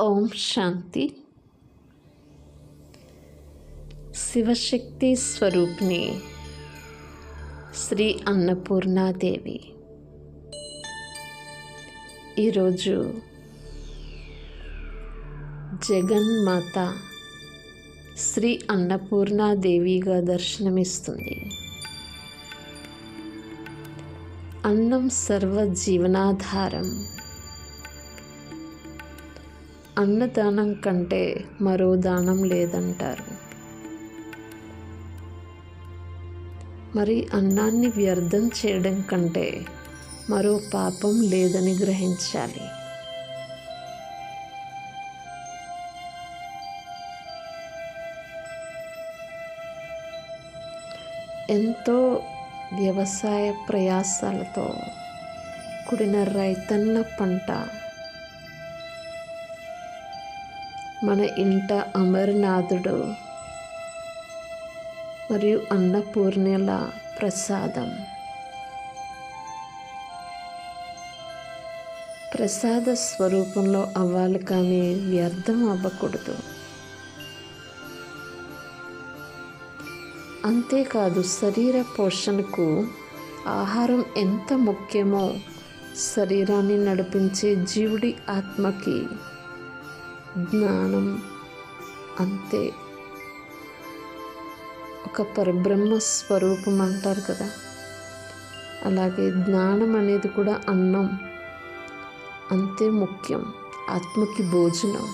ఓం శాంతి. శివశక్తి స్వరూపిణి శ్రీ అన్నపూర్ణాదేవి. ఈరోజు జగన్మాత శ్రీ అన్నపూర్ణాదేవిగా దర్శనమిస్తుంది. అన్నం సర్వ జీవనాధారం అన్నదానం కంటే మరో దానం లేదంటారు. మరి అన్నాన్ని వ్యర్థం చేయడం కంటే మరో పాపం లేదని గ్రహించాలి. ఎంతో వ్యవసాయ ప్రయాసాలతో కూడిన రైతన్న పంట మన ఇంట అమరనాథుడు మరియు అన్నపూర్ణిల ప్రసాదం. ప్రసాద స్వరూపంలో అవ్వాలి కానీ వ్యర్థం అవ్వకూడదు. అంతేకాదు శరీర పోషణకు ఆహారం ఎంత ముఖ్యమో శరీరాన్ని నడిపించే జీవుడి ఆత్మకి జ్ఞానం అంతే. ఒక పరబ్రహ్మ స్వరూపం అంటారు కదా. అలాగే జ్ఞానం అనేది కూడా అన్నం. అంతే ముఖ్యం. ఆత్మకి భోజనం.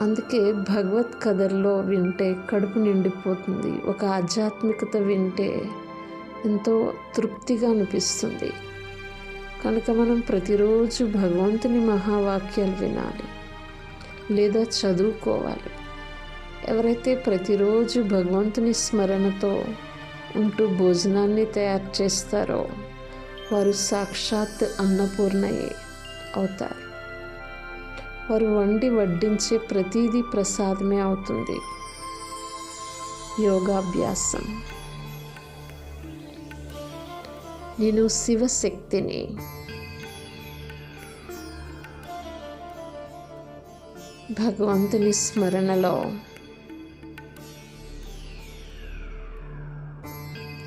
అందుకే భగవత్ కథల్లో వింటే కడుపు నిండిపోతుంది. ఒక ఆధ్యాత్మికత వింటే ఎంతో తృప్తిగా అనిపిస్తుంది. కనుక మనం ప్రతిరోజు భగవంతుని మహావాక్యాలు వినాలి లేదా చదువుకోవాలి. ఎవరైతే ప్రతిరోజు భగవంతుని స్మరణతో ఉంటూ భోజనాన్ని తయారు చేస్తారో వారు సాక్షాత్ అన్నపూర్ణయే అవుతారు. వారు వండి వడ్డించే ప్రతిదీ ప్రసాదమే అవుతుంది. యోగాభ్యాసం. నేను శివశక్తిని భగవంతుని స్మరణలో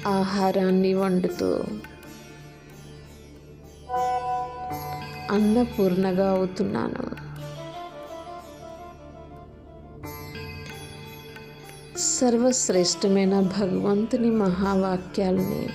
ఆహారాన్ని వండుతూ అన్నపూర్ణగా అవుతున్నాను. సర్వశ్రేష్టమైన భగవంతుని మహావాక్యాలని